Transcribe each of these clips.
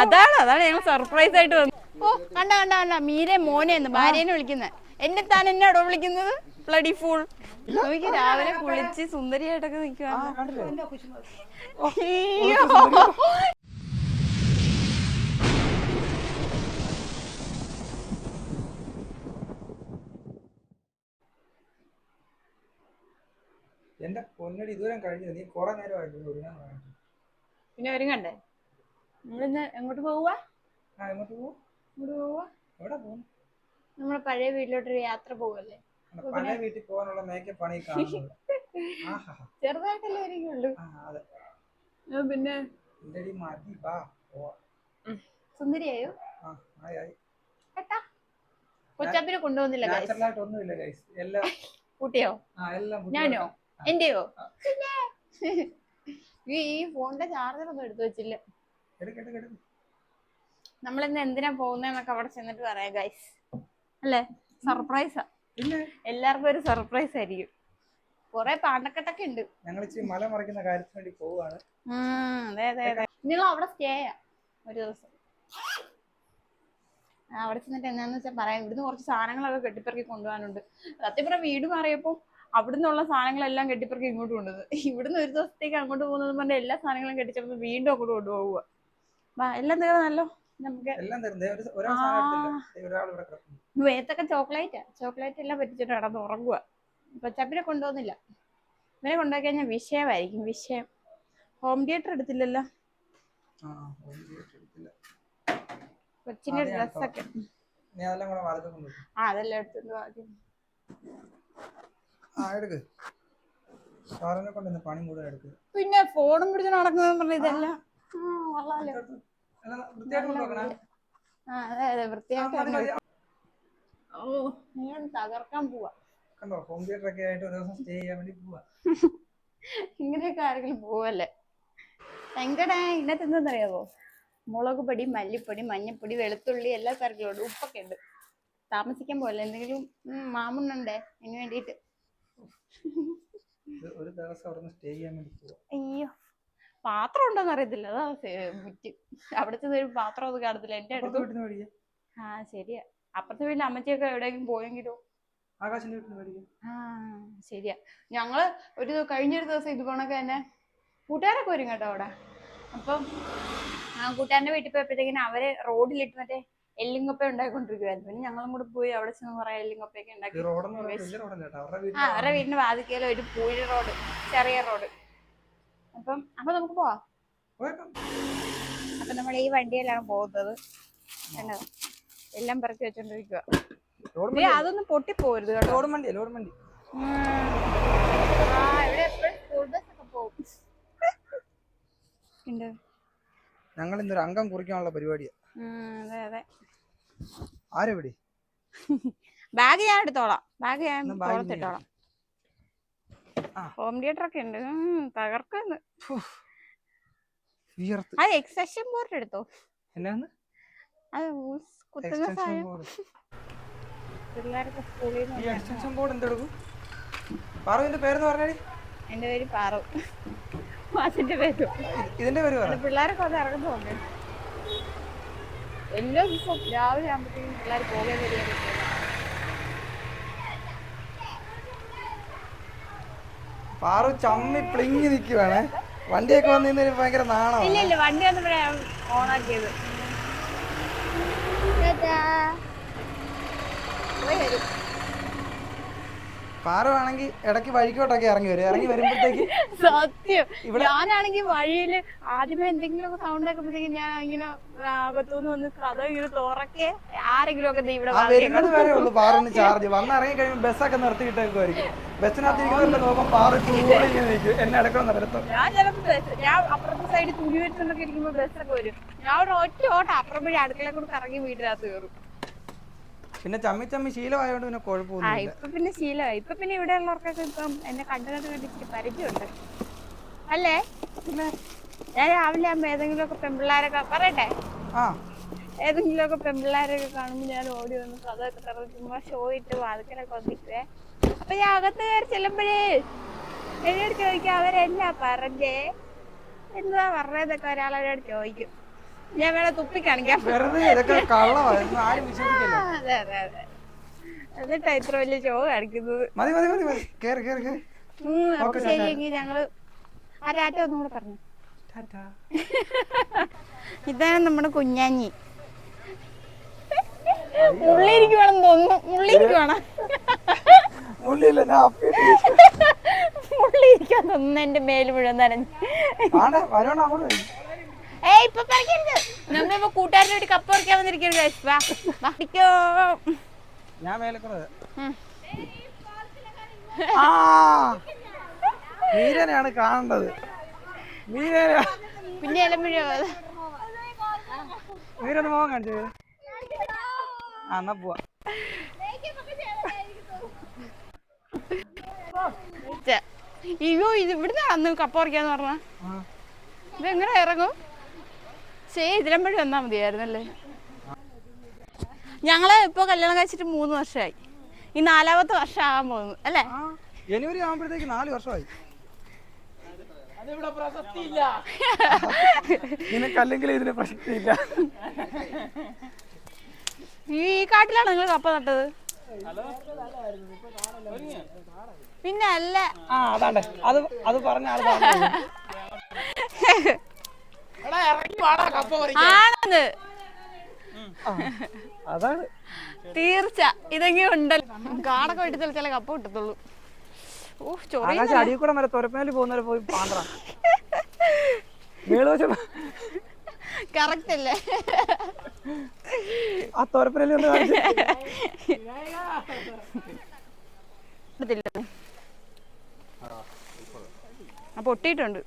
അതാണ് അതാണ് ഞങ്ങൾ സർപ്രൈസ് ആയിട്ട് വന്നു ഓ കണ്ട കണ്ട കണ്ട. മീരെ മോനെ എന്ന് ഭാര്യനെ വിളിക്കുന്നത് എന്നെ താൻ എന്നാടോ വിളിക്കുന്നത്? ബ്ലഡി ഫൂൾ നോക്കി രാവിലെ കുളിച്ച് സുന്ദരിയായിട്ടൊക്കെ നിൽക്കുക എന്റെ പൊന്നടി ഇതുവരെ കഴിഞ്ഞു നീ കുറെ നേരമായിട്ട്. പിന്നെ ഒരുങ്ങണ്ടേ നമ്മളിന്ന് എങ്ങോട്ട് പോവുക നമ്മളെ പഴയ വീട്ടിലോട്ടൊരു യാത്ര പോവല്ലേ? പഴയ വീട്ടിൽ പോകാനുള്ള മേക്കപ്പ് കാണുന്നത്. ആഹാ. ചെറുതായിട്ടല്ലേ ഒരുങ്ങുള്ളൂ പിന്നെ? സുന്ദരിയായോ? കേട്ടാ കൊച്ചാപ്പിനെ കൊണ്ടുവന്നില്ല കൂട്ടിയോ? ഞാനോ. എന്റെയോ? ഈ ഈ ഫോണിന്റെ ചാർജർ ഒന്നും എടുത്തു വെച്ചില്ല. നമ്മൾ ഇന്ന് എന്തിനാ പോകുന്നതെന്നൊക്കെ അവിടെ ചെന്നിട്ട് പറയാം ഗൈസ് അല്ലേ? സർപ്രൈസാ എല്ലാവർക്കും ഒരു സർപ്രൈസ് ആയിരിക്കും. കൊറേ പാണ്ടക്കെട്ടൊക്കെ ഉണ്ട്. ഞങ്ങൾ മല മറിക്കുന്ന കാര്യത്തിന് വേണ്ടി പോവാണ് നിങ്ങൾ അവിടെ സ്റ്റേ ഒരു ദിവസം. അവിടെ ചെന്നിട്ട് എന്താന്ന് വെച്ചാൽ പറയാം. ഇവിടുന്ന് കുറച്ച് സാധനങ്ങളൊക്കെ കെട്ടിപ്പെറുക്കി കൊണ്ടുപോകാനുണ്ട്. സത്യം പറഞ്ഞാൽ വീട് മാറിയപ്പോൾ അവിടുന്നുള്ള സാധനങ്ങളെല്ലാം കെട്ടിപ്പെറുക്കി ഇങ്ങോട്ട് കൊണ്ടുവന്നത്. ഇവിടുന്ന് ഒരു ദിവസത്തേക്ക് അങ്ങോട്ട് പോകുന്നത് പറഞ്ഞാൽ എല്ലാ സാധനങ്ങളും കെട്ടിച്ചപ്പോൾ വീണ്ടും അങ്ങോട്ട് കൊണ്ടുപോവുക. എല്ലാം തീർന്നല്ലോ നമുക്ക്? വേത്തൊക്കെ ചോക്ലേറ്റാ. ചോക്ലേറ്റ് എല്ലാം പറ്റിച്ചിട്ട് കിടന്ന് ഉറങ്ങുക പച്ചപ്പിനെ കൊണ്ടുപോകുന്നില്ല. ഇവരെ കൊണ്ടുപോയി കഴിഞ്ഞാൽ വിഷയമായിരിക്കും വിഷയം. ഹോം തിയേറ്റർ എടുത്തില്ലല്ലോ. കൊച്ചിന്റെ. ഡ്രസ്സൊക്കെ അതെല്ലാം കൊണ്ടുപോയി ആ അതെല്ലാം എടുത്തിട്ട് എടുക്ക്. സാറിനെ കൊണ്ട് പണി കൂടുതൽ എടുക്ക്. പിന്നെ ഫോണും പിടിച്ച് നടക്കുന്നതെന്ന് പറഞ്ഞ ഇതെല്ലാം. തകർക്കാൻ പോവാ. കണ്ടോ ഹോം തിയേറ്റർ ഒക്കെ ആയിട്ട് ഒരു ദിവസം സ്റ്റേ ചെയ്യാൻ വേണ്ടി പോവാ. ഇങ്ങനെയൊക്കെ ആരെങ്കിലും പോവല്ലേ? എങ്കടേ ഇന്നത്തെ എന്താണെന്നറിയാവോ? മുളക് പൊടി മല്ലിപ്പൊടി മഞ്ഞപ്പൊടി വെളുത്തുള്ളി എല്ലാ തരത്തിലും ഉണ്ട് ഉപ്പൊക്കെ ഉണ്ട്. താമസിക്കാൻ പോലെ എന്തെങ്കിലും മാമുണ്ണണ്ടേ അതിന് വേണ്ടിയിട്ട്. ഒരു ദിവസം അവിടെ സ്റ്റേ ചെയ്യാൻ വേണ്ടി പോവാ. അയ്യോ. പാത്രം ഉണ്ടോന്ന് അറിയത്തില്ല. അതാ മുറ്റ്. അവിടെ ചെന്നൊരു പാത്രം ഒന്നും കാണത്തില്ല. എന്റെ അടുത്ത് ആ ശരിയാ. അപ്പുറത്തെ വീട്ടിൽ അമ്മച്ചിയൊക്കെ എവിടെയെങ്കിലും പോയെങ്കിലോ? ആകാശിന്റെ വീട്ടിൽ നിന്ന് മേടിക്കാം. ആ ശരിയാ. ഞങ്ങൾ ഒരു കഴിഞ്ഞ കഴിഞ്ഞൊരു ദിവസം ഇത് പോണൊക്കെ തന്നെ കൂട്ടുകാരൊക്കെ വരും കേട്ടോ അവിടെ. അപ്പം ആ കൂട്ടുകാരന്റെ വീട്ടിൽ പോയപ്പോഴത്തേക്കിനും അവർ റോഡിലിട്ട് മറ്റേ എല്ലിങ്ങൊപ്പ ഉണ്ടായിക്കൊണ്ടിരിക്കുവായിരുന്നു. പിന്നെ ഞങ്ങളും കൂടെ പോയി അവിടെ ചെന്ന് കുറെ എല്ലിങ്ങൊപ്പയൊക്കെ ഉണ്ടാക്കി ആ അവരുടെ വീടിന്റെ വാതിക്കയിലെ ഒരു പൂഴി റോഡ് ചെറിയ റോഡ്. അപ്പം അപ്പൊ നമുക്ക് പോവാം. അപ്പൊ നമ്മൾ ഈ വണ്ടിയിലാണ് പോകുന്നത്. കണ്ടോ എല്ലാം പറക്കി വെച്ചോണ്ടിരിക്കുക അതൊന്നും പൊട്ടി പൊട്ടിപ്പോരുത് കേട്ടോ. ആ ഇവിടെ എപ്പോഴും സ്കൂൾ ബസ് ഒക്കെ പോകും. ഉണ്ട് ഞങ്ങൾ ഇന്നൊരു അംഗം കുറിക്കാനുള്ള പരിപാടിയാ. അതെ അതെ. ആരെവിടെ? ബാഗ് ഞാൻ എടുത്തോളാം. ബാഗ് ഞാൻ തോളത്തിട്ടോളാം. ഹോം തിയേറ്റർ ഒക്കെ ഉണ്ട്. തകർക്കുന്നു. ആ എക്സഷൻ ബോർഡ് എടുത്തോ? എന്നാന്ന്? അത് ഊസ് കുത്തുന്ന എക്സ്റ്റൻഷൻ സാധനം. ബോർഡ് പിള്ളേർക്ക് സ്കൂളിൽ നിന്ന് എക്സ്റ്റൻഷൻ ബോർഡ് എന്തെടുക്കും പാറുവിന്റെ പേരെന്ന് പറഞ്ഞേ എന്റെ പേര് പാറു. മാസിന്റെ പേരും. ഇതിന്റെ പേര് പിള്ളേരൊക്കെ അത് ഇറങ്ങുന്നുണ്ട് എല്ലാ ദിവസവും രാവിലെ ആകുമ്പോഴത്തേക്കും പിള്ളേർ പോകാൻ വരികയാണ്. പാറു ചമ്മി പ്ലിങ്ങി നിൽക്കുവാണ് വണ്ടിയൊക്കെ വന്ന് നിന്ന് ഭയങ്കര നാണോ ഇല്ല ഇല്ല വണ്ടി വന്നപ്പോഴേ ഓണാക്കിയത്. പോയി വരും പാറു ആണെങ്കിൽ ഇടയ്ക്ക് വഴിക്കോട്ടൊക്കെ ഇറങ്ങി വരും. ഇറങ്ങി വരുമ്പോഴത്തേക്ക് സത്യം. ഇവിടെ- ഞാനാണെങ്കിൽ വഴിയിൽ ആദ്യമേ എന്തെങ്കിലും സൗണ്ട് ആക്കുമ്പോഴത്തേക്ക് ഞാൻ ഇങ്ങനെ അകത്തുനിന്ന് വന്ന് കഥ ഇങ്ങനെ തുറക്കെ ആരെങ്കിലും ഒക്കെ ഇവിടെ വരുന്നത് വരെ ഉള്ളു ചാർജ് വന്ന് ഇറങ്ങി കഴിയുമ്പോൾ ബസ്സൊക്കെ നിർത്തിയിട്ടേക്കുമായിരിക്കും ബസ്സിനകത്ത് ഇരിക്കുന്നവരുടെ നോക്കുമ്പോൾ പാറു ചൂടിങ്ങനെ നിൽക്കും. എന്നെ നിർത്തും ഞാൻ ചിലപ്പോ ബസ് ഞാൻ അപ്പുറത്തെ സൈഡിൽ തുണി വെച്ചോണ്ടൊക്കെ ഇരിക്കുമ്പോ ബസ്സൊക്കെ വരും. ഞാൻ ഒരു ഒറ്റ ഓട്ടം. അപ്പുറം വഴി അടുക്കള കൂടെ കറങ്ങി വീട്ടിനകത്ത് കയറും. പിന്നെ ചമ്മി ചമ്മി ശീലമായതുകൊണ്ട് പിന്നെ ആ കുഴപ്പമൊന്നുമില്ല ഇപ്പൊ പിന്നെ ശീലമായി. ഇപ്പൊ പിന്നെ ഇവിടെ ഉള്ളവർക്കൊക്കെ ഇപ്പം എന്നെ കണ്ടു കണ്ട് കണ്ടിട്ട് പരിചയമുണ്ട്. അല്ലേ? ഞാൻ രാവിലെ ആകുമ്പോ ഏതെങ്കിലുമൊക്കെ പെമ്പിള്ളാരൊക്കെ പറയട്ടെ? ആ. ഏതെങ്കിലുമൊക്കെ പെമ്പിള്ളാരൊക്കെ കാണുമ്പോൾ ഞാൻ ഓടി വന്ന് കഥയൊക്കെ തുറന്ന് ചുമ്മാ ഷോ ഇട്ട് വാതിക്കലൊക്കെ വന്നിട്ടേ അപ്പൊ ഞാൻ അകത്ത് കയറി ചെല്ലുമ്പോഴേ എന്നോട് ചോദിക്കാം അവരെന്നാ പറഞ്ഞേ? എന്താ പറഞ്ഞതൊക്കെ ഒരാളോട് ചോദിക്കും. ഞാൻ വേണേ തുപ്പി കാണിക്കാം. വെറുതെ ഇതൊക്കെ ആരും വിശ്വസിക്കില്ല. അതെ അതെ അതെ. എന്നിട്ടാ ഇത്ര വലിയ ഷോ കാണിക്കുന്നത്? മതി മതി മതി മതി. കേറി കേറി കേറി. ഉം, അപ്പൊ ശരിയെങ്കിൽ ഞങ്ങൾ ആ രാറ്റ ഒന്നും കൂടെ പറഞ്ഞു. ടാറ്റാ. ഇതാണ് നമ്മുടെ കുഞ്ഞാഞ്ഞി. മുള്ളിരിക്കുവാണെന്ന് തോന്നുന്നു. മുള്ളിരിക്കുവാണ് ഉള്ളില്ല ഞാൻ അപ്പിയിട്ട് മുള്ളിരിക്കാൻ തോന്നുന്നു എന്റെ മേൽ മുഴുവൻ നനഞ്ഞു. വരോണം അങ്ങോട്ട് വരും. ഏയ് ഇപ്പൊ പറിക്കരുത്. നമ്മ ഇപ്പൊ കൂട്ടുകാരുടെ ഒരു കപ്പ് പറിക്കാൻ. ഞാൻ മീരനെയാണ് കാണേണ്ടത്. മീരനെ പിന്നെ മീരൊന്ന് കാണിച്ചു? ആ എന്നാ പോവാ. ഛെ. അയ്യോ ഇത് ഇവിടുന്ന് അന്ന് കപ്പ പറിക്കാന്ന് പറഞ്ഞ. ഇത് എങ്ങനെ ഇറങ്ങും? ശേ ഇതിലും വന്നാൽ വന്നാ മതിയായിരുന്നല്ലേ? ഞങ്ങൾ ഇപ്പൊ കല്യാണം കഴിച്ചിട്ട് മൂന്ന് വർഷമായി ഈ നാലാമത്തെ വർഷം ആകാൻ പോകുന്നു അല്ലേ? ജനുവരി ആകുമ്പോഴത്തേക്ക് നാല് വർഷമായി. നിനക്കല്ലെങ്കിൽ ഇതിന് പ്രസക്തിയില്ല. ഈ കാട്ടിലാണ് നിങ്ങൾ കപ്പ നട്ടത്? പിന്നെ അല്ല. ആ അതാണ്ടെ. അത് അത് പറഞ്ഞ ആൾ. ആണെന്ന്. അതാണ്. തീർച്ച. ഇതെങ്കിലും ഉണ്ടല്ലോ. കാടൊക്കെ വെട്ടി തെളിച്ചാലേ കപ്പ കിട്ടത്തുള്ളൂ. അടിയിൽ കൂടെ പോകുന്നവരെ പോയി പാണ്ട കറക്റ്റ് അല്ലേ? ആ കാണിച്ച്. എടുത്തില്ലേ? ആ പൊട്ടിയിട്ടുണ്ട്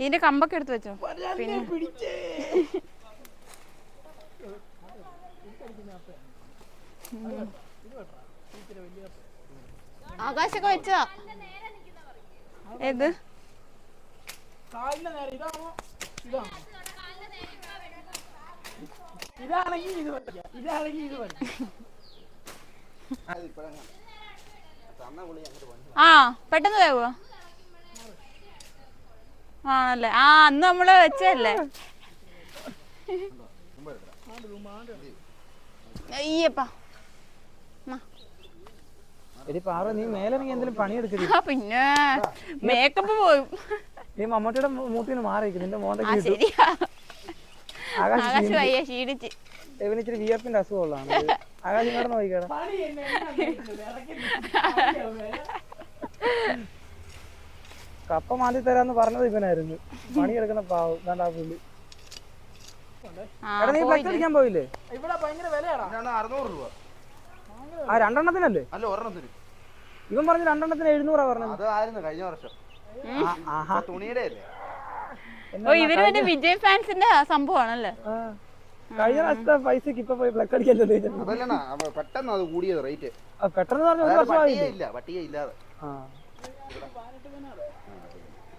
ഇതിന്റെ കമ്പൊക്കെ എടുത്തു വെച്ചോ. പിന്നെ ആകാശൊക്കെ വെച്ചോ. ഏത്? ഇതാണെങ്കിൽ ഇത് ഇതാണെങ്കിൽ ഇത് ആ പെട്ടെന്ന് വേവോ ആണല്ലേ? ആ അന്ന് നമ്മൾ വെച്ചല്ലേ അയ്യപ്പാ. എടി പാറ നീ എന്തെങ്കിലും പണിയെടുക്കരുത് പിന്നെ മേക്കപ്പ് പോയും നീ മമ്മൂട്ടിയുടെ മൂത്തിന് മാറിയിരിക്കും നിന്റെ വിയർപ്പിന്റെ അസുഖമുള്ളതാണ്. ആകാശം ഇങ്ങോട്ട് നോക്കിക്കേടാ. കപ്പ മാന്തി തരാന്ന് പറഞ്ഞത് ഇവനായിരുന്നു. പണിയെടുക്കുന്ന പാവം. ഇതാണ്ടാ പുള്ളി. എടാ നീ ഫ്ലക്സ് അടിക്കാൻ പോയില്ലേ? വിലയാടാ. അറുന്നൂറ് രൂപ. ആ രണ്ടെണ്ണത്തിനല്ലേ? അല്ല ഒരെണ്ണത്തിന്. ഇവൻ പറഞ്ഞു രണ്ടെണ്ണത്തിന് എഴുന്നൂറാ പറഞ്ഞത്. അത് ആയിരുന്നു കഴിഞ്ഞ വർഷം. ആ, ആഹാ. തുണിയുടെ അല്ലേ? ഓ ഇവർ മറ്റേ വിജയ് ഫാൻസിന്റെ സംഭവമാണല്ലേ. കഴിഞ്ഞ പ്രാവശ്യത്തെ പൈസക്ക് ഇപ്പൊ പോയി ഫ്ലക്സ് അടിക്കല്ലോ പെട്ടെന്ന് അത് കൂടിയത് റേറ്റ് പെട്ടെന്ന് പറഞ്ഞ ഒരു വർഷമായി ഇല്ല പട്ടിക ഇല്ലാതെ ആ.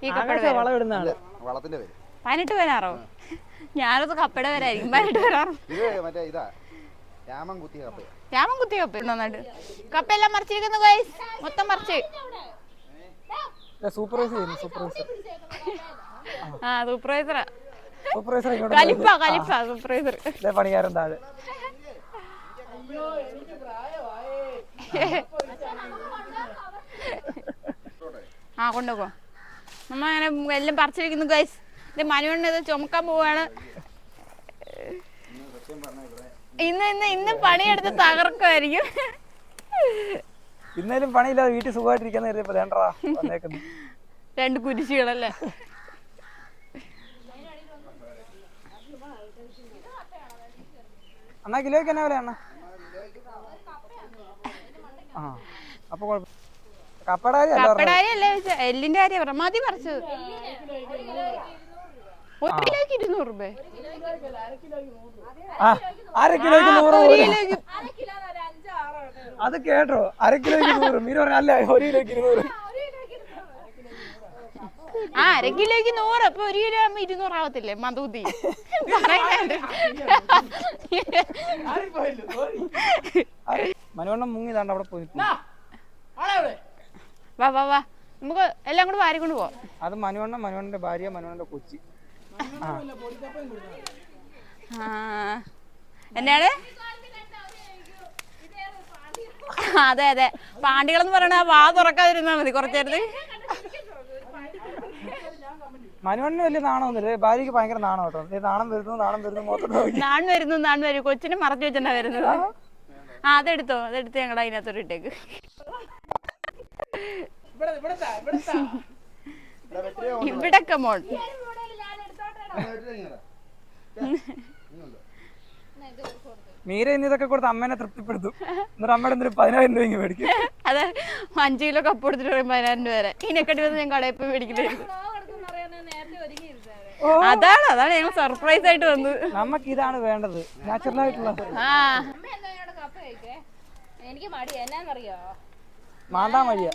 ഈ കപ്പയുടെ വളത്തിന്റെ പേര്. പതിനെട്ട് പേരാറോ ഞാനത് കപ്പട പേരായിരിക്കും. പതിനെട്ട് പേരാറോ ഇത് മറ്റേ ഇതാ രാമൻ കുത്തിയ കപ്പ രാമൻ കപ്പ നന്നായിട്ട് കപ്പയെല്ലാം മറിച്ചിരിക്കുന്നു ഗൈസ് മൊത്തം മറിച്ച്. സൂപ്പർവൈസർ ചെയ്യുന്നു സൂപ്പർവൈസർ ആ സൂപ്പർവൈസർ ഇങ്ങോട്ട് കലിപ്പ കലിപ്പ സൂപ്പർവൈസർ ഇതേ പണിക്കാരൻ താഴെ. ആ കൊണ്ടുപോ നമ്മ അങ്ങനെ എല്ലാം പറിച്ചിരിക്കുന്നു ഗൈസ് ഇത് മനുവണ്ണ ഇത് ചുമക്കാൻ പോവാണ്. ഇന്ന് ഇന്ന് ഇന്ന് പണിയെടുത്ത് തകർക്കുമായിരിക്കും ഇന്നേലും പണിയില്ലാതെ വീട്ടിൽ സുഖമായിട്ടിരിക്കുന്ന കരുതിയപ്പോ വേണ്ടടാ വന്നേക്കുന്നു. രണ്ട് കുരിശികളല്ലേ? അണ്ണാ കിലോയ്ക്ക് എന്നാ വില അണ്ണാ? ആ അപ്പൊ കുഴപ്പം അല്ല ചോദിച്ചേ? എല്ലിന്റെ കാര്യം പറ മതി പറിച്ചത്. ഒരു കിലോക്ക് ഇരുന്നൂറ് രൂപ. ആ അര കിലോയ്ക്ക് നൂറ് അത് കേട്ടോ. അര കിലോയ്ക്ക് നൂറ്. അല്ല ഒരു കിലോയ്ക്ക് നൂറ് ആ അര കിലോക്ക് നൂറ്. അപ്പൊ ഒരു കിലോ ആകുമ്പോ ഇരുന്നൂറ് ആവത്തില്ലേ മധുതി? പറയുന്നുണ്ട് മനോണ്ണം മുങ്ങി താണ്ട് അവിടെ പോയി. വാ വാ വാ. നമുക്ക് എല്ലാം കൂടെ വാരി കൊണ്ട് പോവാം. അത് മനുവണ്ണ മനുവണ്ണന്റെ ഭാര്യ മനുവണ്ണന്റെ കൊച്ചി. ആ. എന്നാണ്? അതെ അതെ. പാണ്ടികളെന്ന് പറയണ ആ വാ തുറക്കാതിരുന്നാ മതി കുറച്ചേരത്ത്. മനുവണ്ണന് വലിയ നാണമൊന്നുമില്ല. ഭാര്യക്ക് ഭയങ്കര നാണം കേട്ടോ. നാണം വരുന്നു നാണം വരുന്നു മൊത്തം നാൺ വരുന്നു നാണ് വരും. കൊച്ചിനെ മറച്ചു വെച്ചിട്ടാ വരുന്നത്. ആ അതെടുത്തോ. അതെടുത്ത് ഞങ്ങളുടെ അതിനകത്തോട്ട് ഇട്ടേക്ക്. ഇവിടെ കമോൺ മീര ഇന്ന് ഇതൊക്കെ കൊടുത്ത് അമ്മേനെ തൃപ്തിപ്പെടുത്തും. എന്നിട്ട് അമ്മയുടെ എന്തൊരു പതിനായിരം രൂപ മേടിക്കും. അത് അഞ്ചു കിലോ കപ്പ് കൊടുത്തിട്ട് പറയും പതിനായിരം രൂപ വരെ. ഇതിനെക്കാട്ടി വന്ന് ഞാൻ കടയിൽ പോയി മേടിക്കുന്നത് അതാണ് അതാണ് ഞങ്ങൾ സർപ്രൈസ് ആയിട്ട് വന്നത്. നമുക്ക് ഇതാണ് വേണ്ടത്. നാച്ചുറൽ ആയിട്ടുള്ള ആ. അമ്മ എന്നോട് കപ്പ കഴിക്കേ? എനിക്ക് മടി എന്നാന്നറിയോ? മാണ്ടാ വഴിയ.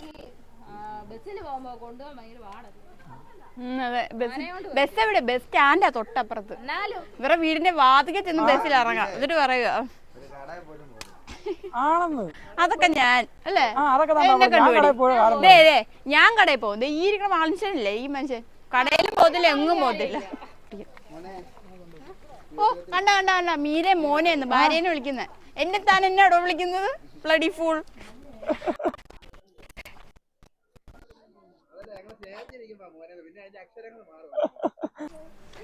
ബസ്സിന് പോകുമ്പോ കൊണ്ടുപോകാൻ ഭയങ്കര പാടല്ലേ അതെ. ബസ് ബസ് എവിടെ? ബസ് സ്റ്റാൻഡാ തൊട്ടപ്പുറത്ത്. ഇവരെ ഇവരുടെ വീടിന്റെ വാതിക ചെന്ന് ബസ്സിൽ ഇറങ്ങാം. എന്നിട്ട് പറയുക ആണെന്ന്. അതൊക്കെ ഞാൻ അല്ലേ? ഞാൻ കണ്ടുപിടി. കടയിൽ ദേ ദേ ഞാൻ കടയിൽ പോകും. ദേ ഈ ഇരിക്കുന്ന മനുഷ്യനില്ലേ ഈ മനുഷ്യൻ? കടയിലും പോകത്തില്ല എങ്ങും പോകത്തില്ല. ഓ കണ്ട കണ്ട കണ്ട. മീരെ മോനെ എന്ന് ഭാര്യേനെ വിളിക്കുന്നത് എന്നെ താൻ എന്നോടോ വിളിക്കുന്നത്? ബ്ലഡി ഫൂൾ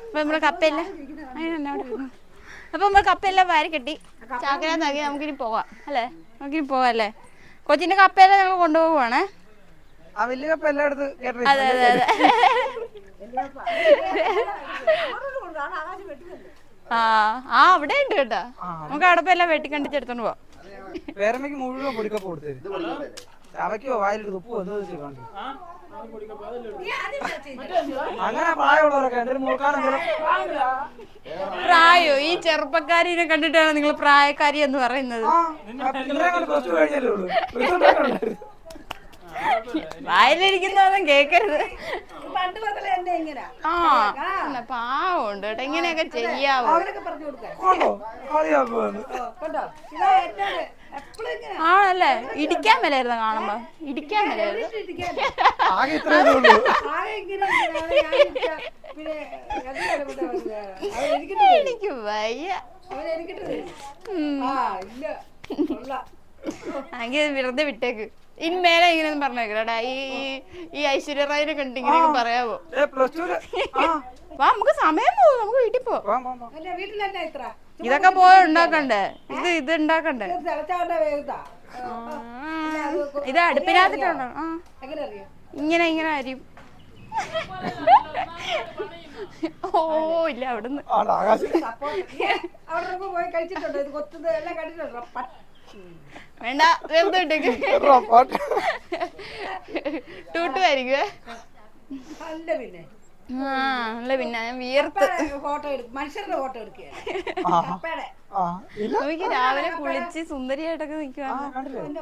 അപ്പൊ നമ്മൾ കപ്പയല്ല. അപ്പൊ നമ്മളെ കപ്പയെല്ലാം വാരി കെട്ടി. ചാക്കരാന്നാക്കി നമുക്കിനി പോവാം അല്ലേ? നമുക്കിനി പോവാം അല്ലേ? കൊച്ചിന്റെ കപ്പയെല്ലാം ഞങ്ങൾ കൊണ്ടുപോവാണ് ആ വലിയ കപ്പ എല്ലായിടത്ത് കേട്ടോ അതെ അതെ അതെ. ആ ആ അവിടെ ഉണ്ട് കേട്ടോ. നമുക്ക് അവിടെ എല്ലാം വെട്ടിക്കണ്ടിച്ചെടുത്തോണ്ട് പോവാം. വേറെ മുഴുവൻ പൊടിക്കപ്പ് കൊടുത്തത് അവയ്ക്കോ വായിലിട്ട് ഉപ്പ് വന്നത് അങ്ങനെ പ്രായമുള്ളവരൊക്കെ പ്രായോ. ഈ ചെറുപ്പക്കാരിനെ കണ്ടിട്ടാണ് നിങ്ങൾ പ്രായക്കാരി എന്ന് പറയുന്നത്. വായിലിരിക്കുന്നതൊന്നും കേക്കരുത്. പണ്ട് മുതലേ എന്നെ ഇങ്ങനെ. ആ പാവുണ്ട് കേട്ടോ ഇങ്ങനെയൊക്കെ ചെയ്യാവോ? അവരൊക്കെ പറഞ്ഞു കൊടുക്കാൻ. കൊണ്ടോ? കണ്ടോ? ഇതാ ഏറ്റവും ആണല്ലേ? ഇടിക്കാൻ മേലായിരുന്നു കാണുമ്പോ. ഇടിക്കാൻ മേലായിരുന്നു. ആകെ ഇത്രേ ഉള്ളൂ. ആകെ ഇങ്ങനെ ഞാൻ പിന്നെ എന്താണ് ഇവിടെ വന്നത്? അവൻ എനിക്ക് വയ്യ. എനിക്ക് വെറുതെ വിട്ടേക്ക്. ഇനി മേലെ ഇങ്ങനെ പറഞ്ഞേക്കടാ ഈ ഈ ഐശ്വര്യ റായിനെ ഇങ്ങനെയൊക്കെ പറയാവോ? ഏ പ്ലസ് ടു ആ. വാ നമുക്ക് സമയം പോകും. നമുക്ക് വീട്ടിൽ പോവാം. വാ, വാ, വാ. അല്ല വീട്ടിൽ തന്നെ ഇത്ര. ഇതൊക്കെ പോയി ഉണ്ടാക്കണ്ടേ? ഇത് ഇത് ഉണ്ടാക്കണ്ടേ? ഇത് അടുപ്പിനകത്തിട്ടാണോ ആ, ഇങ്ങനെ ഇങ്ങനെ അരിയും ഓ ഇല്ല അവിടുന്ന്. വേണ്ട വെറുതെ ഇട്ടേക്ക്. എടാ, പാട്ട്. ടൂട്ടുമായിരിക്കുവേ അല്ല പിന്നെ. പിന്നെ ഞാൻ വിയർത്ത്. ഫോട്ടോ മനുഷ്യരുടെ ഫോട്ടോ രാവിലെ കുളിച്ച് സുന്ദരിയായിട്ടൊക്കെ നിക്കുവാണ് എന്റെ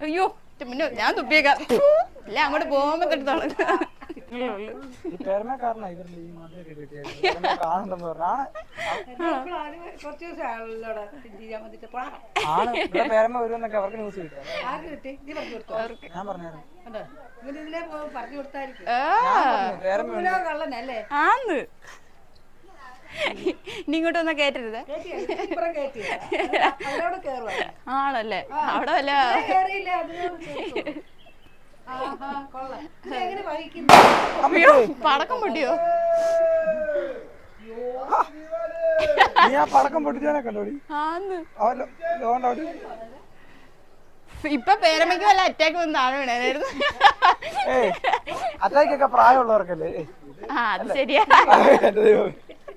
അയ്യോ പൊന്നു ഞാൻ തുപ്പിയേക്കാം. ഇല്ല അങ്ങോട്ട് പോകുമ്പോ തൊട്ട് ആന്ന്. നീ ഇങ്ങോട്ട് കേറ്റരുത്. ആണല്ലേ അവിടെ വല്ല അയ്യോ പടക്കം പൊട്ടിയോ? നീ ആ പടക്കം പൊട്ടിച്ചവനെ കണ്ടോടി? ആന്ന്. അവൻ ഇപ്പൊ പേരമ്മയ്ക്ക് വല്ല അറ്റാക്ക് വന്ന് താഴെ വീണായിരുന്നു അറ്റാക്കൊക്കെ പ്രായമുള്ളവർക്കല്ലേ? ആ അത് ശരിയാ.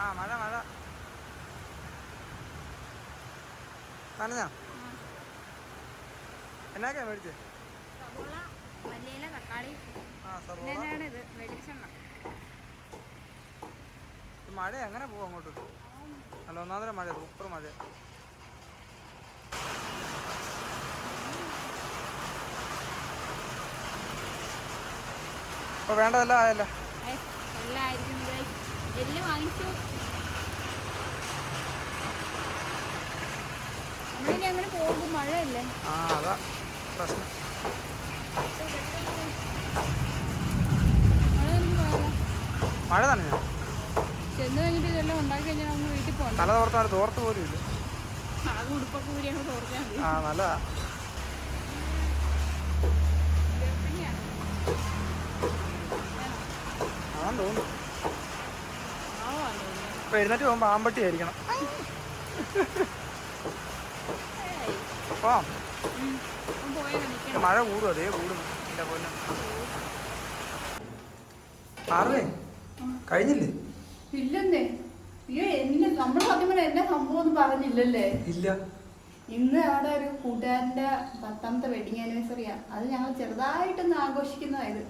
ആ മഴ മഴ. നനഞ്ഞ എന്നാക്കാ മേടിച്ചേ? തക്കാളി. മഴ എങ്ങനെ പോവും അങ്ങോട്ട്? അല്ല ഒന്നാമതര മഴ സൂപ്പർ മഴ ഇപ്പൊ വേണ്ടതല്ല ആയല്ല ഏയ്, എല്ലാം ആയിരിക്കും guys. എല്ലാം വാങ്ങിച്ചു നമ്മളിനി അങ്ങനെ പോകും മഴയല്ലേ? ആ അതാ പ്രശ്നം. മഴ നനഞ്ഞോ? ചെന്ന് കഴിഞ്ഞിട്ട് ഇതെല്ലാം ഉണ്ടാക്കി കഴിഞ്ഞാൽ നമുക്ക് വീട്ടിൽ പോകണം തല തോർത്താൽ തോർത്ത് പോലും ഇല്ല ആകെ ഉടുപ്പൊക്കെ ഊരി തോർത്താൽ മതി. ആ നല്ലതാ. ആണെന്ന് തോന്നുന്നു. ഇപ്പൊ എഴുന്നേറ്റ് പോകുമ്പോ ആമ്പട്ടി ആയിരിക്കണം. അപ്പൊ മഴ കൂടും അതേ കൂടും. എന്റെ കഴിഞ്ഞില്ലേ? ഇല്ലെന്നേ. എന്നെ നമ്മൾ സത്യം എന്നെ സംഭവം പറഞ്ഞില്ലല്ലേ? ഇല്ല. ഇന്ന് അവിടെ ഒരു കൂട്ടുകാരന്റെ പത്താമത്തെ വെഡിങ് ആനിവേഴ്സറിയാ അത് ഞങ്ങൾ ചെറുതായിട്ടൊന്ന് ആഘോഷിക്കുന്നതായത്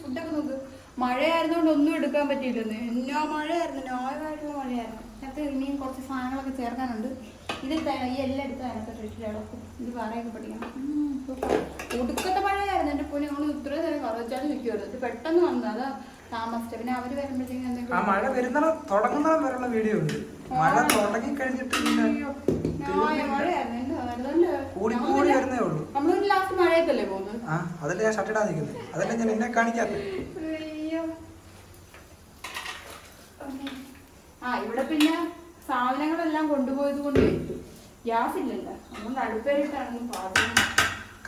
ഫുഡൊക്കെ നോക്ക്. മഴയായിരുന്നോണ്ട് ഒന്നും എടുക്കാൻ പറ്റിയില്ലെന്ന്. എന്നാ മഴയായിരുന്നു ന്യായമായിട്ടുള്ള മഴയായിരുന്നു. അതിനകത്ത് ഇനിയും കുറച്ച് സാധനങ്ങളൊക്കെ ചേർക്കാനുണ്ട്. ഇത് ഈ എല്ലാം എടുത്ത് അതിനകത്ത് ഇട്ടിട്ട് ഇത് പറയൊക്കെ പഠിക്കണം. ഒടുക്കത്തെ മഴയായിരുന്നു. എന്റെ പൊന്നെ ഞങ്ങൾ ഇത്രയും നേരം കറച്ചാലും നിൽക്കുമായിരുന്നു ഇത് പെട്ടെന്ന് വന്നു. അതാ താമസിച്ചത് പിന്നെ അവർ വരുമ്പോഴത്തേക്കും എന്തെങ്കിലും മഴ വരുന്നിടം തുടങ്ങുന്നിടം വരെയുള്ള വീഡിയോ ഉണ്ട്. മഴ തുടങ്ങി കഴിഞ്ഞിട്ട് നമ്മളൊരു ലാസ്റ്റ് മഴയത്തല്ലേ പോകുന്നത്? അതല്ലേ ഞാൻ നിൽക്കുന്നത്. അതല്ലേ ഞാൻ എന്നെ കാണിക്കാത്ത അയ്യോ. ആ ഇവിടെ പിന്നെ സാധനങ്ങളെല്ലാം കൊണ്ടുപോയത് കൊണ്ട് ഗ്യാസ് ഇല്ലല്ലോ. അതുകൊണ്ട് അടുപ്പേരിട്ടാണ് പാചകം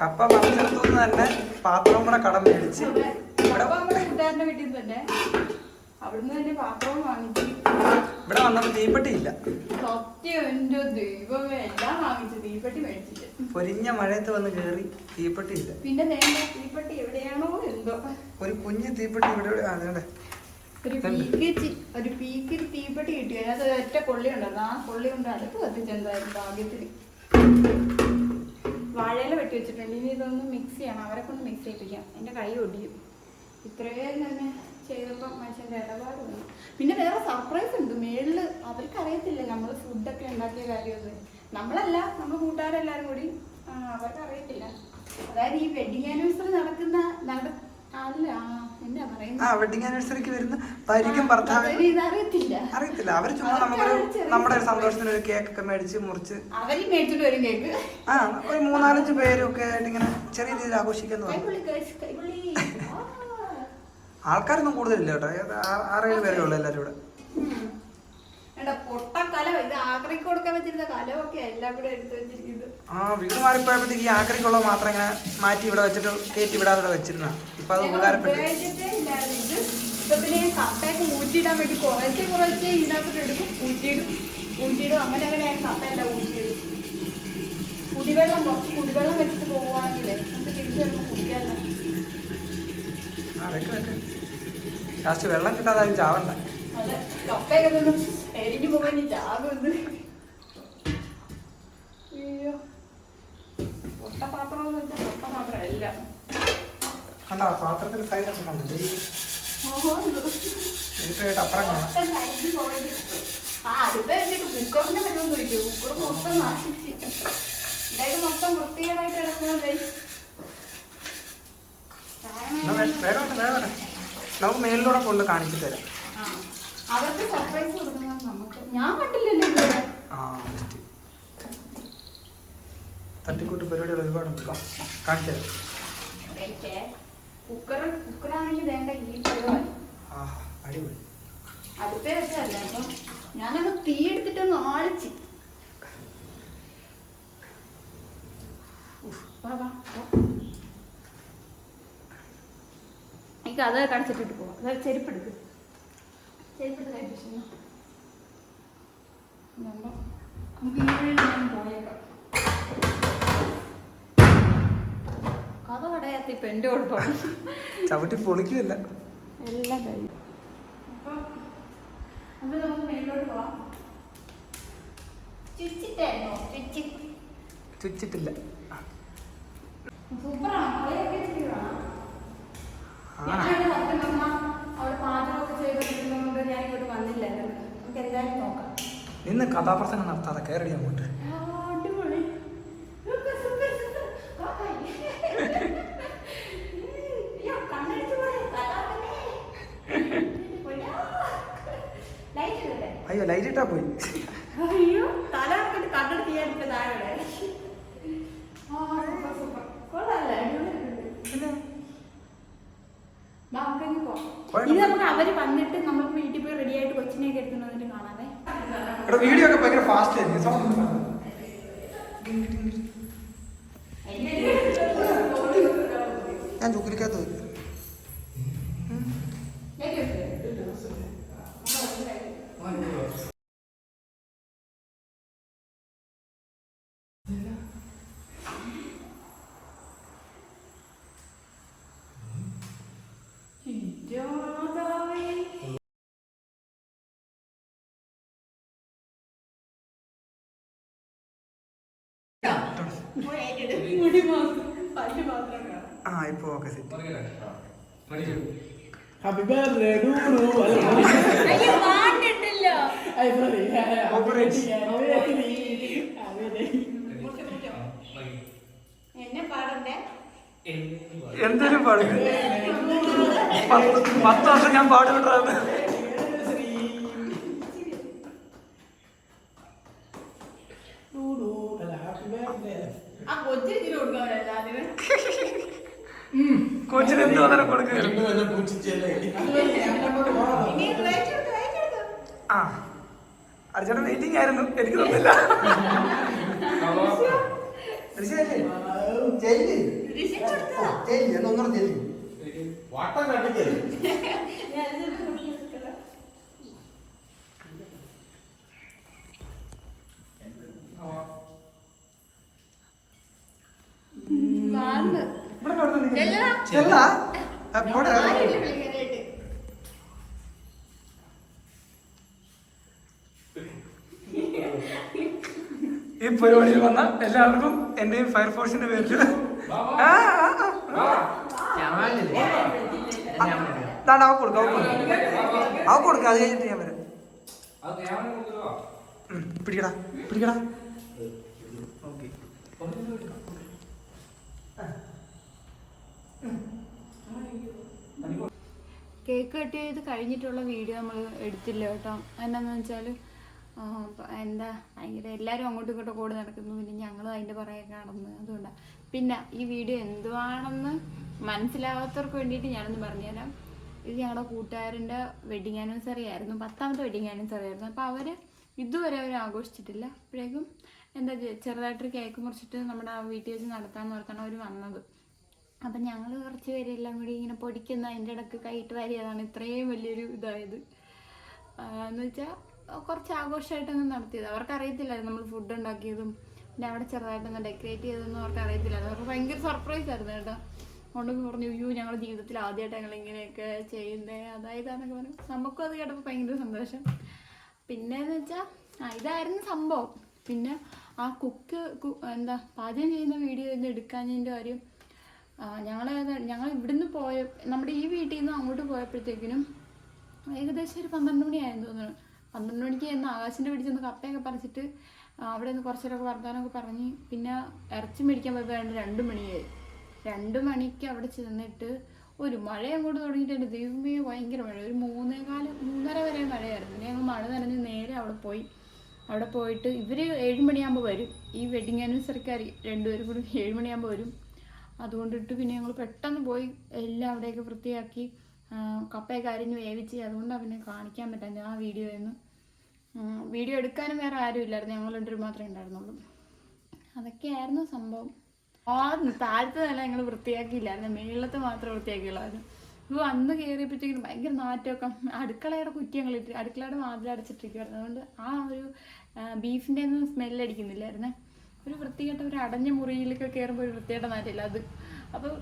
കപ്പ പറിച്ചെടുത്തുനിന്ന് തന്നെ പാത്രവും കൂടെ കടം മേടിച്ച്. കൂട്ടുകാരന്റെ വീട്ടിൽ തന്നെ. അവിടുന്ന് തന്നെ പാത്രവും വാങ്ങിച്ചു. ഇവിടെ വന്നപ്പോ തീപ്പെട്ടി ഇല്ല. സത്യം എന്റെ ദൈവമേ എല്ലാം വാങ്ങിച്ചു തീപ്പെട്ടി മേടിച്ചിട്ട്. പൊരിഞ്ഞ മഴയത്ത് വന്ന് കേറി തീപ്പെട്ടി ഇല്ല. പിന്നെ നേരെ തീപ്പെട്ടി എവിടെയാണോ എന്തോ. ഒരു കുഞ്ഞു തീപ്പെട്ടി ഇവിടെ ഇവിടെ ഒരു പീക്ക് ഒരു പീക്കിൽ തീപ്പെട്ടി കിട്ടി. അതിനകത്ത് ഒറ്റ കൊള്ളി ഉണ്ടായിരുന്നു ആ കൊള്ളി കൊണ്ട് അടുപ്പ് കത്തിച്ചെന്തായാലും ഭാഗ്യത്തിന്. വാഴയില വെട്ടി വെച്ചിട്ടുണ്ട്. ഇനി ഇതൊന്ന് മിക്സ് ചെയ്യണം. അവരെ കൊണ്ട് മിക്സ് ചെയ്യിപ്പിക്കാം. എന്റെ കൈ ഒടിയും. ഇത്രയും തന്നെ. ചെയ്തപ്പോൾ മനുഷ്യന്റെ ഇടപാട് വന്നു. പിന്നെ വേറെ സർപ്രൈസ് ഉണ്ട്. മേളിൽ അവർക്ക് അറിയത്തില്ല നമ്മൾ ഫുഡൊക്കെ ഉണ്ടാക്കിയ കാര്യമൊന്നും. നമ്മളല്ല നമ്മൾ കൂട്ടുകാരെല്ലാരും കൂടി ആ, അവർക്ക് അറിയത്തില്ല അതായത് ഈ വെഡിങ് ആനിവേഴ്സറി നടക്കുന്ന നട അല്ല ആ, എന്നാ ആ പറയുന്നത് വെഡിങ് ആനിവേഴ്സറിക്ക് വരുന്ന ഭാര്യയ്ക്കും ഭർത്താവിനും അറിയത്തില്ല. അറിയത്തില്ല. അവർ ചുമ്മാ നമ്മുടെ ഒരു സന്തോഷത്തിന് ഒരു കേക്ക് ഒക്കെ മേടിച്ച് മുറിച്ച് അവർ മേടിച്ചിട്ട് ഒരു കേക്ക് ആ ഒരു മൂന്നാലഞ്ച് പേരും ഒക്കെ ആയിട്ട് ഇങ്ങനെ ചെറിയ രീതിയിൽ ആഘോഷിക്കുന്നു ആൾക്കാരൊന്നും കൂടുതലില്ല കേട്ടോ. ആറേഴ് പേരേ ഉള്ളു എല്ലാവരും ഇവിടെ. ആ വീട് മാറിപ്പോയപ്പോഴത്തേക്ക് ഈ ആക്രിക്കുള്ളത് മാത്രം ഇങ്ങനെ മാറ്റി ഇവിടെ വെച്ചിട്ട് കയറ്റി വിടാതെ ഇവിടെ വെച്ചിരുന്ന ഇപ്പൊ അത് ഉപകാരപ്പെട്ടു. കുടിവെള്ളം കുറച്ച് കുടിവെള്ളം വെച്ചിട്ട് പോവുകയാണെങ്കിലേ നമുക്ക് തിരിച്ചു വരുമ്പോൾ കുടിക്കാമല്ലോ ലാസ്റ്റ് വെള്ളം കിട്ടാതെ ചാവണ്ട. അതെ കപ്പയൊക്കെ എരിഞ്ഞു പോകാൻ ചാകുന്നത് അയ്യോ. പൊട്ടപാത്രം എന്ന് വെച്ചാൽ പൊട്ടപാത്രം എല്ലാം കണ്ട പാത്രത്തിൽ സൈഡൊക്കെ കണ്ടില്ലേ എനിക്കായിട്ട് അപ്പുറം കാണാം. മൊത്തം വൃത്തികേടായിട്ട് കിടക്കുന്നത് വേറെ വേ- നമുക്ക് മേലിലൂടെ കൊണ്ട് കാണിച്ചു തരാം. അവർക്ക് സർപ്രൈസ് കൊടുക്കുന്നത് നമുക്ക്. ഞാൻ കണ്ടില്ലല്ലോ ഇതുവരെ. ആ ബെസ്റ്റ് തട്ടിക്കൂട്ട് പരിപാടികൾ ഒരുപാടുണ്ട്. വാ, കാണിച്ചു തരാം. കുക്കർ കുക്കറാണെങ്കിൽ വേണ്ട ഈ പരിപാടി. ആ അടിപൊളി. അടുപ്പേ വെച്ചതല്ല അപ്പം ഞാനത് തീ എടുത്തിട്ടൊന്ന് ആളിച്ച്. ഉഫ്, വാ, വാ, വാ. എനിക്ക് അത് കടച്ചിട്ടിട്ട് പോവാം. അതായത് ചെരുപ്പെടുക്ക് ചെരുപ്പെടുത്ത് കഴിപ്പിച്ചു നമുക്ക് ഈ വഴി ഞാൻ പോയേക്കാം. കഥ കടയാത്തി ഇപ്പൊ എന്റെ കുഴപ്പമാണ് ചവിട്ടി പൊളിക്കില്ല എല്ലാം കഴിഞ്ഞു. അപ്പം അപ്പൊ നമുക്ക് മേലോട്ട് പോവാം. ചുച്ചിട്ടായിരുന്നോ? ചുച്ചി ചുച്ചിട്ടില്ല. സൂപ്പറാണ് മഴയൊക്കെ ചെയ്യുവാണ് ആ ഞാനാണ് സത്യം പറഞ്ഞാൽ അവിടെ പാചകമൊക്കെ ചെയ്തിരിക്കുന്നതുകൊണ്ട് ഞാൻ ഇങ്ങോട്ട് വന്നില്ലായിരുന്നു നമുക്ക് എന്തായാലും നോക്കാം ഇന്ന് കഥാപ്രസംഗം നടത്താതെ കയറി അങ്ങോട്ട് അയ്യോ. ലൈറ്റ് ഇട്ടാ പോയി. അയ്യോ തല കണ്ടിട്ട് കണ്ണെടുത്ത് ഞാൻ ഇട്ട് താഴെ ഇടാം. ആ, സൂപ്പർ, സൂപ്പർ. കൊള്ളാല്ലേ? അടിപൊളിയായിട്ടുണ്ട്. വാ, നമുക്ക് ഇനി പോവാം. പോയിട്ട് ഇനി നമുക്ക് അവർ വന്നിട്ട് നമ്മൾ വീട്ടിൽ പോയി റെഡി ആയിട്ട് കൊച്ചിനെയൊക്കെ എടുത്തുകൊണ്ട് വന്നിട്ട് കാണാവേ ഇവിടെ വീഡിയോ ഒക്കെ ഭയങ്കര ഫാസ്റ്റ് ആയിരുന്നു സൗണ്ട് ഞാൻ ചുക്കിലിക്കകത്ത് പോയി മുടി മാത്രം പല്ല് മാത്രം കാണാം ആ ഇപ്പൊ ഓക്കെ സെറ്റ്. അയ്യോ buddy. Corporate. എന്നെ പാടണ്ടേ? എന്തൊരു പാടും? പത്ത് പത്ത് വർഷം ഞാൻ പാടുകൊണ്ടാണ് കൊച്ചിന് എന്ത് വന്നാലും കൊടുത്തു ആ. അർജുന വെയിറ്റിംഗ് ആയിരുന്നു. എനിക്ക് തോന്നില്ല ഋഷി കൊടുത്തോ വാട്ടം കണ്ടിക്കല്ലേ? ഞാൻ ഇതിന് മുടി കൊടുക്കല. വാന്ന്. ചെല്ലടാ. ചെല്ലാ പോടെ ആരെയും വിളിക്കാനായിട്ട്. ഈ പരിപാടിയിൽ വന്ന എല്ലാവർക്കും എന്റെയും ഫയർഫോഴ്സിന്റെ പേരിൽ. ഞാൻ പിടിക്കടാ പിടിക്കടാ. കേക്ക് കട്ട് ചെയ്ത് കഴിഞ്ഞിട്ടുള്ള വീഡിയോ നമ്മൾ എടുത്തില്ല കേട്ടോ. എന്നാന്ന് വെച്ചാൽ എന്താ ഭയങ്കര എല്ലാവരും അങ്ങോട്ടും ഇങ്ങോട്ടും കൂടെ നടക്കുന്നു. പിന്നെ ഞങ്ങളും അതിന്റെ പുറകെ നടന്ന് അതുകൊണ്ടാണ് പിന്നെ ഈ വീഡിയോ എന്തുവാണെന്ന് മനസ്സിലാവാത്തവർക്ക് വേണ്ടിയിട്ട് ഞാനൊന്ന് പറഞ്ഞുതരാം. ഇത് ഞങ്ങളുടെ കൂട്ടുകാരന്റെ വെഡിങ് ആനിവേഴ്സറി ആയിരുന്നു. പത്താമത്തെ വെഡിങ് ആനിവേഴ്സറി ആയിരുന്നു. അപ്പോൾ അവർ ഇതുവരെ അവർ ആഘോഷിച്ചിട്ടില്ല. അപ്പോഴേക്കും എന്താ ചെറുതായിട്ടൊരു കേക്ക് മുറിച്ചിട്ട് നമ്മുടെ ആ വീട്ടിൽ വെച്ച് നടത്താമെന്ന് ഓർത്താണ് അവർ വന്നത്. അപ്പം ഞങ്ങൾ കുറച്ച് പേരെല്ലാം കൂടി ഇങ്ങനെ പൊടിക്കുന്ന അതിന്റെ ഇടയ്ക്ക് കൈയിട്ട് വാരിയതാണ് ഇത്രയും വലിയൊരു ഇതായത്. എന്ന് വെച്ചാൽ കുറച്ച് ആഘോഷമായിട്ട് അങ്ങ് നടത്തിയത്. അവർക്ക് അറിയത്തില്ലായിരുന്നു നമ്മൾ ഫുഡ് ഉണ്ടാക്കിയതും പിന്നെ അവിടെ ചെറുതായിട്ടൊന്ന് ഡെക്കറേറ്റ് ചെയ്തതൊന്നും അവർക്ക് അറിയത്തില്ലായിരുന്നു. അവർക്ക് ഭയങ്കര സർപ്രൈസ് ആയിരുന്നു കേട്ടോ. കൊണ്ടൊന്ന് പറഞ്ഞു അയ്യോ ഞങ്ങളുടെ ജീവിതത്തിൽ ആദ്യമായിട്ട് ഞങ്ങൾ ഇങ്ങനെയൊക്കെ ചെയ്യുന്നേ. അതായത് എന്നൊക്കെ പറഞ്ഞു. നമുക്കും അത് കേട്ടപ്പോൾ ഭയങ്കര സന്തോഷം. പിന്നെന്ന് വെച്ചാൽ ഇതായിരുന്നു സംഭവം. പിന്നെ ആ കുക്ക് എന്താ പാചകം ചെയ്യുന്ന വീഡിയോ ഇന്ന് എടുക്കാഞ്ഞതിന്റെ കാര്യം ഞങ്ങൾ ഞങ്ങൾ ഇവിടുന്ന് പോയ നമ്മുടെ ഈ വീട്ടിൽ നിന്ന് അങ്ങോട്ട് പോയപ്പോഴത്തേക്കിനും ഏകദേശം ഒരു പന്ത്രണ്ട് മണിയായെന്ന് തോന്നുന്നു. പന്ത്രണ്ട് മണിക്ക് എന്ന് ആകാശിന്റെ വീട്ടിൽ ചെന്ന് കപ്പയൊക്കെ പറിച്ചിട്ട് അവിടെ നിന്ന് കുറച്ചേരൊക്കെ വർത്താനമൊക്കെ പറഞ്ഞ് പിന്നെ ഇറച്ചി മേടിക്കാൻ പോയപ്പോൾ രണ്ട് മണിയായി. രണ്ട് മണിക്ക് അവിടെ ചെന്നിട്ട് ഒരു മഴ അങ്ങോട്ട് തുടങ്ങിയിട്ട് എന്റെ ദൈവമേ ഭയങ്കര മഴ. ഒരു മൂന്നേകാൽ മൂന്നര വരെ മഴയായിരുന്നു. പിന്നെ ഞങ്ങൾ മഴ നനഞ്ഞ് നേരെ അവിടെ പോയി. അവിടെ പോയിട്ട് ഇവർ ഏഴ് മണിയാകുമ്പോൾ വരും. ഈ വെഡിങ് ആനിവേഴ്സറിക്കാർ രണ്ടുപേരും കൂടി ഏഴ് മണിയാകുമ്പോൾ വരും. അതുകൊണ്ടിട്ട് പിന്നെ ഞങ്ങൾ പെട്ടെന്ന് പോയി എല്ലാം അവിടെയൊക്കെ വൃത്തിയാക്കി. കപ്പയൊക്കെ അരിഞ്ഞ് വേവിച്ച് അതുകൊണ്ട് അവനെ കാണിക്കാൻ പറ്റാൻ ആ വീഡിയോ ഒന്നും വീഡിയോ എടുക്കാനും വേറെ ആരും ഇല്ലായിരുന്നു. ഞങ്ങൾ രണ്ടുപേരും മാത്രമേ ഉണ്ടായിരുന്നുള്ളൂ. അതൊക്കെയായിരുന്നു സംഭവം. ആ താഴത്തെ നില ഞങ്ങൾ വൃത്തിയാക്കിയില്ലായിരുന്നു. മേളത്തെ മാത്രം വൃത്തിയാക്കിയുള്ളായിരുന്നു ഇപ്പോൾ അന്ന് കയറിയപ്പോഴത്തേക്കും ഭയങ്കര നാറ്റമൊക്കെ. അടുക്കളയുടെ കുറ്റി ഞങ്ങൾ ഇട്ട് അടുക്കളയുടെ വാതിൽ അടച്ചിട്ടിരിക്കുമായിരുന്നു അതുകൊണ്ട് ആ ഒരു ബീഫിന്റെ ഒന്നും സ്മെല്ലടിക്കുന്നില്ലായിരുന്നേ ഒരു വൃത്തികെട്ട ഒരു അടഞ്ഞ മുറിയിലൊക്കെ കയറുമ്പോൾ ഒരു വൃത്തികെട്ട നാറ്റില്ല അത് അപ്പോൾ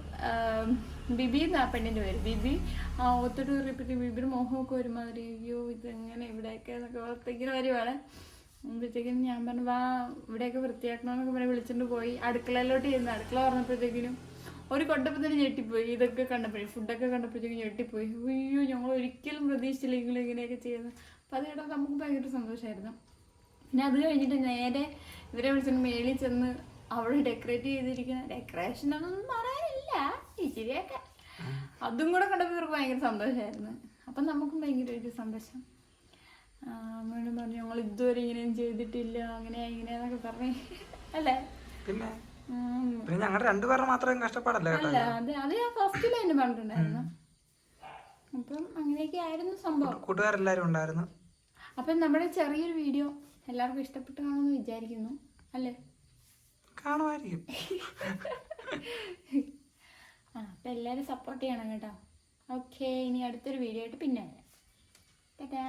ബിബി എന്നാ പെണ്ണിന്റെ പേര്? ബിബി. ആ ഒത്തിട്ട് കയറിയപ്പോഴത്തേക്ക് ബിബിയുടെ മോഹമൊക്കെ ഒരുമാതിരി അയ്യോ ഇതെങ്ങനെ ഇവിടെയൊക്കെ എന്നൊക്കെ ഓർത്ത് കാര്യമാണ് അപ്പോഴത്തേക്കും ഞാൻ പറഞ്ഞു വാ ഇവിടെയൊക്കെ വൃത്തിയാക്കണമെന്നൊക്കെ പറഞ്ഞ് വിളിച്ചിട്ട് പോയി. അടുക്കളയിലോട്ട് ചെന്ന് അടുക്കള പറഞ്ഞപ്പോഴത്തേക്കിനും ഒരു കൊണ്ടപ്പത്തിന് ഞെട്ടിപ്പോയി. ഇതൊക്കെ കണ്ടപ്പോഴേ ഫുഡൊക്കെ കണ്ടപ്പോഴത്തേക്കും ഞെട്ടിപ്പോയി. അയ്യോ ഞങ്ങൾ ഒരിക്കലും പ്രതീക്ഷിച്ചില്ലെങ്കിലും ഇങ്ങനെയൊക്കെ ചെയ്യുന്നത്. അപ്പോൾ അത് കേട്ടോ നമുക്ക് ഭയങ്കര സന്തോഷമായിരുന്നു പിന്നെ അത് കഴിഞ്ഞിട്ട് നേരെ ഇവരെ വിളിച്ചിട്ട് മേളിൽ ചെന്ന് അവിടെ ഡെക്കറേറ്റ് ചെയ്തിരിക്കുന്ന. ഡെക്കറേഷൻ ഒന്നും പറയാനില്ല ഇച്ചിരിയൊക്കെ അതും കൂടെ കണ്ടപ്പോൾ ഇവർക്ക് ഭയങ്കര സന്തോഷമായിരുന്നു അപ്പം നമുക്കും ഭയങ്കര ഒരു സന്തോഷം. അമ്മയോട് പറഞ്ഞു ഞങ്ങൾ ഇതുവരെ ഇങ്ങനെയും ചെയ്തിട്ടില്ല. അങ്ങനെ ഇങ്ങനെയെന്നൊക്കെ പറഞ്ഞു. അല്ലേ? പിന്നെ. പിന്നെ ഞങ്ങളുടെ രണ്ടുപേരുടെ മാത്രം കഷ്ടപ്പാടല്ലേ അല്ല അത് അത് ഞാൻ ഫസ്റ്റിൽ തന്നെ പറഞ്ഞിട്ടുണ്ടായിരുന്നു. അപ്പം അങ്ങനെയൊക്കെ ആയിരുന്നു സംഭവം. കൂട്ടുകാരെല്ലാരും ഉണ്ടായിരുന്നു. അപ്പം നമ്മുടെ ചെറിയൊരു വീഡിയോ എല്ലാവർക്കും ഇഷ്ടപ്പെട്ടു കാണുമെന്ന് വിചാരിക്കുന്നു. അല്ലേ? കാണുമായിരിക്കും. ആ അപ്പം എല്ലാവരും സപ്പോർട്ട് ചെയ്യണം കേട്ടോ. ഓക്കെ ഇനി അടുത്തൊരു വീഡിയോ ആയിട്ട് പിന്നെ വരാം. ടാറ്റാ